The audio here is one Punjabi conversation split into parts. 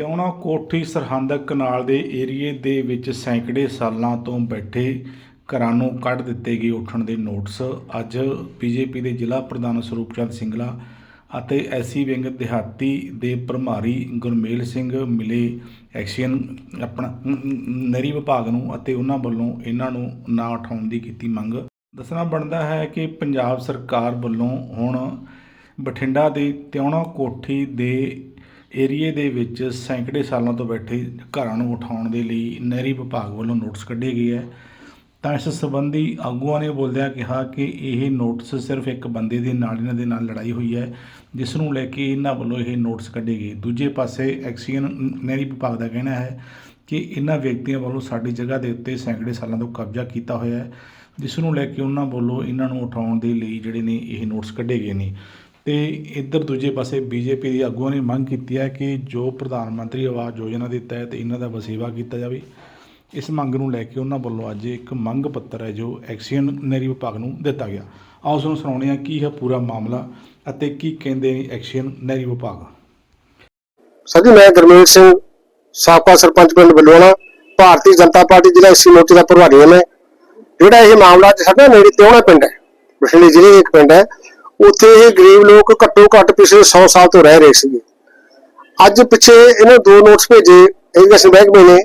ਟਿਉਣਾ ਕੋਠੀ ਸਰਹੰਦ ਕਨਾਲ ਦੇ ਏਰੀਏ ਦੇ ਵਿੱਚ ਸੈਂਕੜੇ ਸਾਲਾਂ ਤੋਂ ਬੈਠੇ ਘਰਾਂ ਨੂੰ ਕੱਢ ਦਿੱਤੇ ਗਏ ਉੱਠਣ ਦੇ ਨੋਟਿਸ। ਅੱਜ ਬੀਜੇਪੀ ਦੇ ਜ਼ਿਲ੍ਹਾ ਪ੍ਰਧਾਨ ਸਰੂਪ ਚੰਦ ਸਿੰਗਲਾ ਅਤੇ ਐਸੀ ਵਿੰਗ ਦਿਹਾਤੀ ਦੇ ਪ੍ਰਭਾਰੀ ਗੁਰਮੇਲ ਸਿੰਘ ਮਿਲੇ ਐਕਸ਼ਨ ਆਪਣਾ ਨ- ਨਹਿਰੀ ਵਿਭਾਗ ਨੂੰ ਅਤੇ ਉਹਨਾਂ ਵੱਲੋਂ ਇਹਨਾਂ ਨੂੰ ਨਾ ਉਠਾਉਣ ਦੀ ਕੀਤੀ ਮੰਗ। ਦੱਸਣਾ ਬਣਦਾ ਹੈ ਕਿ ਪੰਜਾਬ ਸਰਕਾਰ ਵੱਲੋਂ ਹੁਣ ਬਠਿੰਡਾ ਦੇ ਤਿਉਣਾ ਕੋਠੀ ਦੇ ਏਰੀਏ ਦੇ ਵਿੱਚ ਸੈਂਕੜੇ ਸਾਲਾਂ ਤੋਂ ਬੈਠੇ ਘਰਾਂ ਨੂੰ ਉਠਾਉਣ ਦੇ ਲਈ ਨਹਿਰੀ ਵਿਭਾਗ ਵੱਲੋਂ ਨੋਟਿਸ ਕੱਢੇ ਗਏ ਹੈ। ਤਾਂ ਇਸ ਸੰਬੰਧੀ ਆਗੂਆਂ ਨੇ ਬੋਲਦਿਆਂ ਕਿਹਾ ਕਿ ਇਹ ਨੋਟਿਸ ਸਿਰਫ ਇੱਕ ਬੰਦੇ ਦੇ ਨਾਲ, ਇਹਨਾਂ ਦੇ ਨਾਲ ਲੜਾਈ ਹੋਈ ਹੈ, ਜਿਸ ਨੂੰ ਲੈ ਕੇ ਇਹਨਾਂ ਵੱਲੋਂ ਇਹ ਨੋਟਿਸ ਕੱਢੇ ਗਏ। ਦੂਜੇ ਪਾਸੇ ਐਕਸੀਅਨ ਨਹਿਰੀ ਵਿਭਾਗ ਦਾ ਕਹਿਣਾ ਹੈ ਕਿ ਇਹਨਾਂ ਵਿਅਕਤੀਆਂ ਵੱਲੋਂ ਸਾਡੀ ਜਗ੍ਹਾ ਦੇ ਉੱਤੇ ਸੈਂਕੜੇ ਸਾਲਾਂ ਤੋਂ ਕਬਜ਼ਾ ਕੀਤਾ ਹੋਇਆ ਹੈ, ਜਿਸ ਨੂੰ ਲੈ ਕੇ ਉਹਨਾਂ ਵੱਲੋਂ ਇਹਨਾਂ ਨੂੰ ਉਠਾਉਣ ਦੇ ਲਈ ਜਿਹੜੇ ਨੇ ਇਹ ਨੋਟਿਸ ਕੱਢੇ ਗਏ ਨੇ। ਤੇ ਇੱਧਰ ਦੂਜੇ ਪਾਸੇ ਬੀਜੇਪੀ ਦੇ ਆਗੂਆਂ ਨੇ ਮੰਗ ਕੀਤੀ ਹੈ ਕਿ ਜੋ ਪ੍ਰਧਾਨ ਮੰਤਰੀ ਆਵਾਸ ਯੋਜਨਾ ਦੇ ਤਹਿਤ ਇਹਨਾਂ ਦਾ ਵਸੇਵਾ ਕੀਤਾ ਜਾਵੇ। ਇਸ ਮੰਗ ਨੂੰ ਲੈ ਕੇ ਉਹਨਾਂ ਵੱਲੋਂ ਅੱਜ ਇੱਕ ਮੰਗ ਪੱਤਰ ਹੈ ਜੋ ਐਕਸੀਅਨ ਵਿਭਾਗ ਨੂੰ ਦਿੱਤਾ ਗਿਆ। ਆਓ ਉਸ ਨੂੰ ਸੁਣਾਉਂਦੇ ਹਾਂ ਕੀ ਹੈ ਪੂਰਾ ਮਾਮਲਾ ਅਤੇ ਕੀ ਕਹਿੰਦੇ ਨੇ ਐਕਸੀਅਨ ਨਹਿਰੀ ਵਿਭਾਗ। ਸਰ ਜੀ, ਮੈਂ ਗੁਰਮੇਲ ਸਿੰਘ, ਸਾਬਕਾ ਸਰਪੰਚ ਪਿੰਡ ਬਲਵਾਣਾ ਭਾਰਤੀ ਜਨਤਾ ਪਾਰਟੀ ਜ਼ਿਲ੍ਹਾ ਐਸਸੀ ਮੋਰਚੇ ਦਾ ਪ੍ਰਭਾਰੀ ਹਾਂ ਮੈਂ। ਜਿਹੜਾ ਇਹ ਮਾਮਲਾ ਅੱਜ ਨੇੜੇ ਤਿਉਣਾ ਪਿੰਡ ਹੈ, ਬਠਿੰਡੇ ਜ਼ਿਲ੍ਹੇ ਦਾ ਇੱਕ ਪਿੰਡ ਹੈ। ਉੱਥੇ ਇਹ ਗਰੀਬ ਲੋਕ ਘੱਟੋ ਘੱਟ ਪਿਛਲੇ 100 ਸਾਲ ਤੋਂ ਰਹਿ ਰਹੇ ਸੀਗੇ। ਅੱਜ ਪਿੱਛੇ ਇਹਨੇ ਦੋ ਨੋਟਿਸ ਭੇਜੇ ਐਜੂਕੇਸ਼ਨ ਮਹਿਕਮੇ ਨੇ,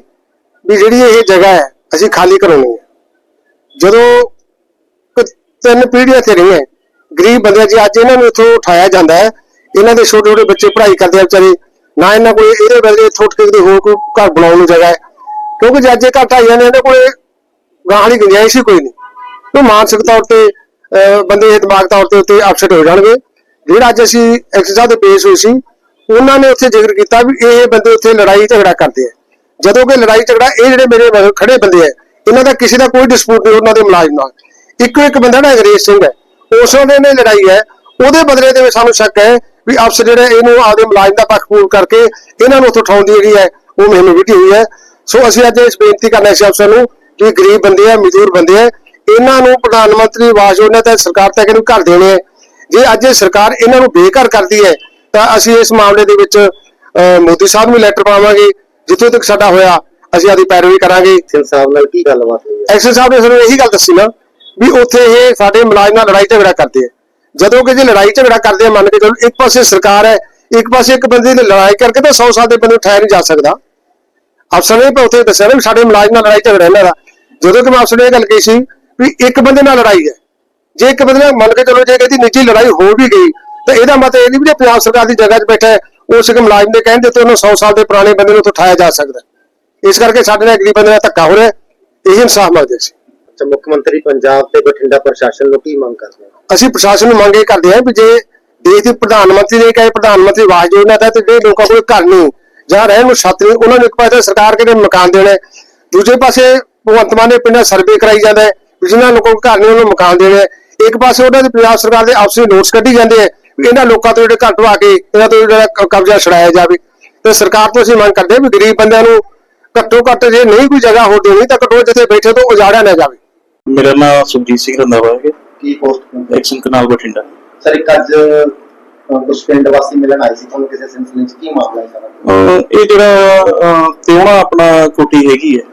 ਵੀ ਜਿਹੜੀ ਇਹ ਜਗ੍ਹਾ ਹੈ, ਅਸੀਂ ਖਾਲੀ ਕਰਾਉਣੀ ਹੈ। ਜਦੋਂ ਤਿੰਨ ਪੀੜ੍ਹੀਆਂ ਤੇ ਰਹੀਆਂ, ਗਰੀਬ ਬੰਦੇ ਜੀ, ਅੱਜ ਇਹਨਾਂ ਨੂੰ ਇੱਥੋਂ ਉਠਾਇਆ ਜਾਂਦਾ ਹੈ। ਇਹਨਾਂ ਦੇ ਛੋਟੇ ਛੋਟੇ ਬੱਚੇ ਪੜ੍ਹਾਈ ਕਰਦੇ ਆ ਵਿਚਾਰੇ, ਨਾ ਇਹਨਾਂ ਕੋਲ ਇਹਦੇ ਬਦਲੇ ਇੱਥੋਂ ਉੱਠ ਹੋਰ ਕੋਈ ਘਰ ਬਣਾਉਣ ਨੂੰ ਜਗ੍ਹਾ ਹੈ। ਕਿਉਂਕਿ ਜੇ ਅੱਜ ਇਹ ਘਰ ਢਾਈਆਂ ਨੇ, ਇਹਨਾਂ ਕੋਲੇ ਗਾਂ ਵਾਲੀ ਗੁੰਜਾਇਸ਼ ਹੀ ਕੋਈ ਨਹੀਂ। ਉਹ ਮਾਨਸਿਕ ਤੌਰ ਤੇ ਬੰਦੇ ਦਿਮਾਗ ਤੌਰ ਤੇ ਉੱਤੇ ਅਪਸੈਟ ਹੋ ਜਾਣਗੇ। ਜਿਹੜਾ ਅੱਜ ਅਸੀਂ ਐਕਸਰਸਾਈਜ਼ ਦੇ ਪੇਸ਼ ਹੋਈ ਸੀ, ਉਹਨਾਂ ਨੇ ਉੱਥੇ ਜ਼ਿਕਰ ਕੀਤਾ ਵੀ ਇਹ ਬੰਦੇ ਉੱਥੇ ਲੜਾਈ ਝਗੜਾ ਕਰਦੇ ਆ। ਜਦੋਂ ਕਿ ਲੜਾਈ ਝਗੜਾ, ਇਹ ਜਿਹੜੇ ਮੇਰੇ ਖੜੇ ਬੰਦੇ ਆ, ਇਹਨਾਂ ਦਾ ਕਿਸੇ ਦਾ ਕੋਈ ਡਿਸਪਿਊਟ ਨਹੀਂ, ਉਹਨਾਂ ਦੇ ਮੁਲਾਜ਼ਮ ਨਾਲ। ਇੱਕੋ ਇੱਕ ਬੰਦਾ ਨਾ ਅੰਗਰੇਜ਼ ਸਿੰਘ ਹੈ। ਉਸ ਨੇ ਨੇ ਲੜਾਈ ਹੈ, ਉਹਦੇ ਬਦਲੇ ਦੇ ਵਿੱਚ ਸਾਨੂੰ ਸ਼ੱਕ ਹੈ ਵੀ ਅਫਸਰ ਜਿਹੜੇ ਇਹਨੂੰ ਆਪਦੇ ਮੁਲਾਜ਼ਮ ਦਾ ਪੱਖ ਪੂਰ ਕਰਕੇ ਇਹਨਾਂ ਨੂੰ ਉੱਥੋਂ ਉਠਾਉਣ ਦੀ ਜਿਹੜੀ ਹੈ, ਉਹ ਮੈਨੂੰ ਵੀ ਹੋਈ ਹੈ। ਸੋ ਅਸੀਂ ਅੱਜ ਇਸ ਬੇਨਤੀ ਕਰਨਾ ਸੀ ਅਫਸਰ ਨੂੰ ਕਿ ਗਰੀਬ ਬੰਦੇ ਆ, ਮਜ਼ਦੂਰ ਬੰਦੇ ਆ ਇਹਨਾਂ ਨੂੰ ਪ੍ਰਧਾਨ ਮੰਤਰੀ ਆਵਾਸ ਯੋਜਨਾ ਤੇ ਸਰਕਾਰ ਤੱਕ ਇਹਨੂੰ ਘਰ ਦੇਣੇ ਜੇ ਅੱਜ ਇਹ ਸਰਕਾਰ ਇਹਨਾਂ ਨੂੰ ਬੇਘਰ ਕਰਦੀ ਹੈ ਤਾਂ ਅਸੀਂ ਇਸ ਮਾਮਲੇ ਦੇ ਵਿੱਚ ਮੋਦੀ ਸਾਹਿਬ ਨੂੰ ਲੈਟਰ ਪਾਵਾਂਗੇ ਜਿੱਥੋਂ ਤੱਕ ਸਾਡਾ ਹੋਇਆ ਅਸੀਂ ਆਦੀ ਪੈਰਵੀ ਕਰਾਂਗੇ। ਸਿੰਘ ਸਾਹਿਬ ਨਾਲ ਕੀ ਗੱਲਬਾਤ ਹੋਈ? ਹੈ ਐਕਸ਼ਨ ਸਾਹਿਬ ਨੇ ਸਾਨੂੰ ਇਹੀ ਗੱਲ ਦੱਸੀ ਨਾ ਵੀ ਉੱਥੇ ਇਹ ਸਾਡੇ ਮੁਲਾਜ਼ਮ ਨਾਲ ਲੜਾਈ ਝਗੜਾ ਕਰਦੇ ਆ। ਜਦੋਂ ਕਿ ਜੇ ਲੜਾਈ ਝਗੜਾ ਕਰਦੇ ਆ ਮੰਨ ਕੇ ਚਲੋ ਇੱਕ ਪਾਸੇ ਸਰਕਾਰ ਹੈ ਇੱਕ ਪਾਸੇ ਇੱਕ ਬੰਦੇ ਦੀ ਲੜਾਈ ਕਰਕੇ ਤਾਂ 100 ਸਾਲ ਦੇ ਬੰਦੇ ਠਹਿਰ ਨਹੀਂ ਜਾ ਸਕਦਾ। ਅਫਸਰ ਨੇ ਉੱਥੇ ਦੱਸਿਆ ਨਾ ਵੀ ਸਾਡੇ ਮੁਲਾਜ਼ਮ ਨਾਲ ਲੜਾਈ ਝਗੜਾ ਇਹਨਾਂ ਦਾ। ਜਦੋਂ ਕਿ ਮੈਂ ਅਫਸਰ ਨੇ ਇਹ ਗੱਲ ਕਹੀ ਸੀ ਵੀ ਇੱਕ ਬੰਦੇ ਨਾਲ ਲੜਾਈ ਹੈ ਜੇ ਇੱਕ ਬੰਦੇ ਨਾਲ ਮੰਨ ਕੇ ਚਲੋ ਜੇ ਇਹਦੀ ਨਿੱਜੀ ਲੜਾਈ ਹੋ ਵੀ ਗਈ ਤਾਂ ਇਹਦਾ ਮਤਲਬ ਇਹ ਨਹੀਂ ਵੀ ਜੇ ਪੰਜਾਬ ਸਰਕਾਰ ਦੀ ਜਗ੍ਹਾ 'ਚ ਬੈਠਾ ਹੈ ਉਸ ਇੱਕ ਮੁਲਾਜ਼ਮ ਦੇ ਕਹਿਣ ਦੇ ਤੇ ਉਹਨੂੰ 100 ਸਾਲ ਦੇ ਪੁਰਾਣੇ ਬੰਦੇ ਨੂੰ ਉਠਾਇਆ ਜਾ ਸਕਦਾ। ਇਸ ਕਰਕੇ ਸਾਡੇ ਨਾਲ ਗਰੀਬ ਬੰਦੇ ਨਾਲ ਧੱਕਾ ਹੋ ਰਿਹਾ। ਇਹ ਇਨਸਾਫ ਮੰਗਦੇ ਸੀ ਅੱਛਾ ਮੁੱਖ ਮੰਤਰੀ ਪੰਜਾਬ ਤੇ ਬਠਿੰਡਾ ਪ੍ਰਸ਼ਾਸਨ ਨੂੰ ਕੀ ਮੰਗ ਕਰਦੇ ਅਸੀਂ ਪ੍ਰਸ਼ਾਸਨ ਨੂੰ ਮੰਗ ਇਹ ਕਰਦੇ ਹਾਂ ਵੀ ਜੇ ਦੇਸ਼ ਦੇ ਪ੍ਰਧਾਨ ਮੰਤਰੀ ਨੇ ਕਹੇ ਪ੍ਰਧਾਨ ਮੰਤਰੀ ਆਵਾਸ ਯੋਜਨਾ ਤਹਿਤ ਜਿਹੜੇ ਲੋਕਾਂ ਕੋਲ ਘਰ ਨਹੀਂ ਜਾਂ ਰਹਿਣ ਨੂੰ ਛੱਤ ਨਹੀਂ ਉਹਨਾਂ ਨੂੰ ਇੱਕ ਪਾਸੇ ਸਰਕਾਰ ਕਿਹੜੇ ਮਕਾਨ ਦੇਣਾ ਦੂਜੇ ਪਾਸੇ ਭਗਵੰਤ ਮਾਨ ਨੇ ਪਿੰਡਾਂ ਸਰਵੇ ਕਰਾਈ ਜਾਂਦਾ ਹੈ ਜਿਨ੍ਹਾਂ ਲੋਕਾਂ ਕੋਲ ਘਰ ਨਹੀਂ ਉਹਨਾਂ ਨੂੰ ਮਕਾਨ ਦੇਣੇ। ਇੱਕ ਪਾਸੇ ਉਹਨਾਂ ਦੇ ਪੰਜਾਬ ਸਰਕਾਰ ਦੇ ਆਪਸੀ ਨੋਟਸ ਕੱਢੀ ਜਾਂਦੇ ਆ ਵੀ ਇਹਨਾਂ ਲੋਕਾਂ ਤੋਂ ਜਿਹੜੇ ਘਰ ਢਵਾ ਕੇ ਇਹਨਾਂ ਤੋਂ ਜਿਹੜਾ ਕਬਜ਼ਾ ਛੁਡਾਇਆ ਜਾਵੇ। ਤੇ ਸਰਕਾਰ ਤੋਂ ਅਸੀਂ ਮੰਗ ਕਰਦੇ ਵੀ ਗਰੀਬ ਬੰਦਿਆਂ ਨੂੰ ਘੱਟੋ ਘੱਟ ਜੇ ਨਹੀਂ ਕੋਈ ਜਗ੍ਹਾ ਹੋ ਦੇਣੀ ਤਾਂ ਘੱਟੋ ਜਿੱਥੇ ਬੈਠੇ ਤੋਂ ਉਜਾੜਿਆ ਨਾ ਜਾਵੇ। ਮੇਰਾ ਨਾਮ ਸੁਖਜੀਤ ਸਿੰਘ ਰੰਧਾਵਾ ਹੈ। ਕੀ post action canal Bathinda. Sir ਇੱਕ ਅੱਜ ਕੁਛ ਪਿੰਡ ਵਾਸੀ ਮਿਲਣ ਆਏ ਸੀ ਤੁਹਾਨੂੰ ਕਿਸੇ ਸਿਲਸਿਲੇ 'ਚ ਕੀ ਮਾਮਲਾ ਹੈ ਸਾਰਾ? ਇਹ ਜਿਹੜਾ ਤਿਉਣਾ ਆਪਣਾ ਕੋਠੀ ਹੈਗੀ ਹੈ।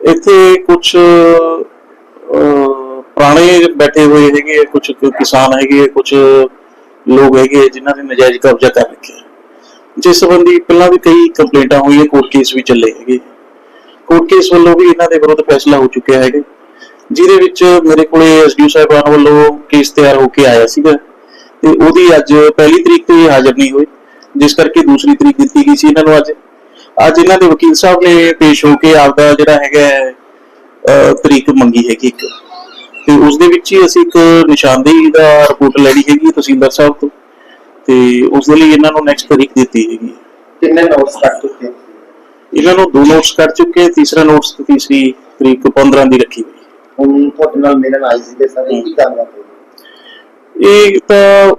ਇੱਥੇ ਕੁਝ ਪੁਰਾਣੇ ਬੈਠੇ ਹੋਏ ਹੈਗੇ ਕੁਝ ਕਿਸਾਨ ਹੈਗੇ ਕੁਝ ਲੋਕ ਹੈਗੇ ਜਿਨ੍ਹਾਂ ਨੇ ਨਜਾਇਜ਼ ਕਬਜ਼ਾ ਕਰ ਰੱਖਿਆ ਜਿਸ ਸੰਬੰਧੀ ਪਹਿਲਾਂ ਵੀ ਕਈ ਕੰਪਲੇਂਟਾਂ ਹੋਈਆਂ ਕੋਰਟ ਕੇਸ ਵੀ ਚੱਲੇ ਹੈਗੇ ਕੋਰਟ ਕੇਸ ਵੱਲੋਂ ਵੀ ਇਹਨਾਂ ਦੇ ਵਿਰੁੱਧ ਫੈਸਲਾ ਹੋ ਚੁੱਕਿਆ ਹੈਗਾ ਜਿਹਦੇ ਵਿੱਚ ਮੇਰੇ ਕੋਲੇ ਐਸਡੀਓ ਸਾਹਿਬਾਨ ਵੱਲੋਂ ਕੇਸ ਤਿਆਰ ਹੋ ਕੇ ਆਇਆ ਸੀਗਾ। ਤੇ ਉਹਦੀ ਅੱਜ ਪਹਿਲੀ ਤਰੀਕ ਤੇ ਹਾਜ਼ਰ ਨਹੀਂ ਹੋਏ, ਜਿਸ ਕਰਕੇ ਦੂਸਰੀ ਤਰੀਕ ਦਿੱਤੀ ਗਈ ਸੀ ਇਹਨਾਂ ਨੂੰ ਅੱਜ। ਅੱਜ ਇਹਨਾਂ ਦੇ ਵਕੀਲ ਸਾਹਿਬ ਨੇ ਪੇਸ਼ ਹੋ ਕੇ ਆਪਦਾ ਜਿਹੜਾ ਹੈਗਾ ਤਰੀਕ ਮੰਗੀ ਹੈਗੀ ਇੱਕ। ਤੇ ਉਸ ਦੇ ਵਿੱਚ ਹੀ ਅਸੀਂ ਇੱਕ ਨਿਸ਼ਾਨਦੇਹੀ ਦਾ ਰਿਪੋਰਟ ਲੈਣੀ ਹੈਗੀ ਤਹਿਸੀਲਦਾਰ ਸਾਹਿਬ ਤੋਂ। ਤੇ ਉਸ ਦੇ ਲਈ ਇਹਨਾਂ ਨੂੰ ਨੈਕਸਟ ਤਰੀਕ ਦਿੱਤੀ ਹੈਗੀ ਕਿੰਨੇ ਨੋਟਸ ਕੱਟ ਚੁੱਕੇ? ਇਹਨਾਂ ਨੂੰ ਦੋ ਨੋਟਸ ਕੱਢ ਚੁੱਕੇ ਤੀਸਰਾ ਨੋਟਸ ਤੀਸਰੀ ਤਰੀਕ 15 ਦੀ ਰੱਖੀ ਹੋਈ ਹੁਣ ਤੁਹਾਡੇ ਨਾਲ ਮਿਲਣ ਆਏ ਸੀ ਤੇ ਸਰ ਇਹ ਕੀ ਤਾਂ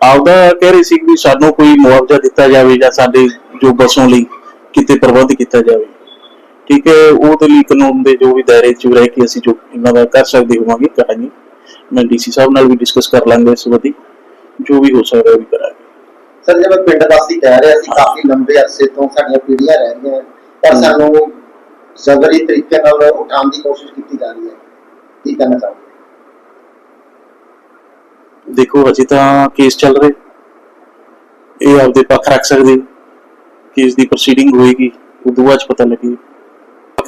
ਆਪਦਾ ਕਹਿ ਰਹੀ ਸੀ ਵੀ ਸਾਨੂੰ ਕੋਈ ਮੁਆਵਜ਼ਾ ਦਿੱਤਾ ਜਾਵੇ ਜਾਂ ਸਾਡੇ ਜੋ ਬਸੋਂ ਲਈ ਕਿਤੇ ਪ੍ਰਬੰਧ ਕੀਤਾ ਜਾਵੇ। ਠੀਕ ਹੈ ਉਹਦੇ ਲਈ ਕਾਨੂੰਨ ਦੇ ਜੋ ਵੀ ਦਾਇਰੇ ਚ ਰਹਿ ਕੇ ਅਸੀਂ ਜੋ ਇਹਨਾਂ ਦਾ ਕਰ ਸਕਦੇ ਹੋਵਾਂਗੇ ਕਰਾਂਗੇ। ਮੈਂ ਡੀਸੀ ਸਾਹਿਬ ਨਾਲ ਵੀ ਡਿਸਕਸ ਕਰ ਲਾਂਗੇ ਇਸ ਸੰਬੰਧੀ ਜੋ ਵੀ ਹੋ ਸਕਦਾ ਉਹ ਵੀ ਕਰਾਂਗੇ। ਸਰ ਜਿਵੇਂ ਪਿੰਡ ਵਾਸੀ ਕਹਿ ਰਹੇ ਸੀ ਕਾਫੀ ਲੰਬੇ ਅਰਸੇ ਤੋਂ ਸਾਡੀਆਂ ਪੀੜ੍ਹੀਆਂ ਰਹਿ ਰਹੀਆਂ ਪਰ ਸਾਨੂੰ ਜ਼ਬਰੀ ਤਰੀਕੇ ਨਾਲ ਉਠਾਉਣ ਦੀ ਕੋਸ਼ਿਸ਼ ਕੀਤੀ ਜਾ ਰਹੀ ਹੈ। ਕੀ ਕਹਿਣਾ ਚਾਹੋਗੇ? ਦੇਖੋ ਅਜੇ ਤਾਂ ਕੇਸ ਚੱਲ ਰਿਹਾ। ਇਹ ਆਪਦੇ ਪੱਖ ਰੱਖ ਸਕਦੇ ਕੇਸ ਦੀ ਪ੍ਰੋਸੀਡਿੰਗ ਹੋਏਗੀ ਉਦੋਂ ਬਾਅਦ ਪਤਾ ਲੱਗੇ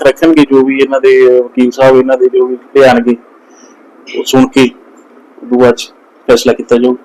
ਪੱਖ ਰੱਖਣਗੇ ਜੋ ਵੀ ਇਹਨਾਂ ਦੇ ਵਕੀਲ ਸਾਹਿਬ, ਇਹਨਾਂ ਦੇ ਜੋ ਵੀ ਲਿਆਣਗੇ ਉਹ ਸੁਣ ਕੇ ਉਦੋਂ 'ਚ ਫੈਸਲਾ ਕੀਤਾ ਜਾਊ।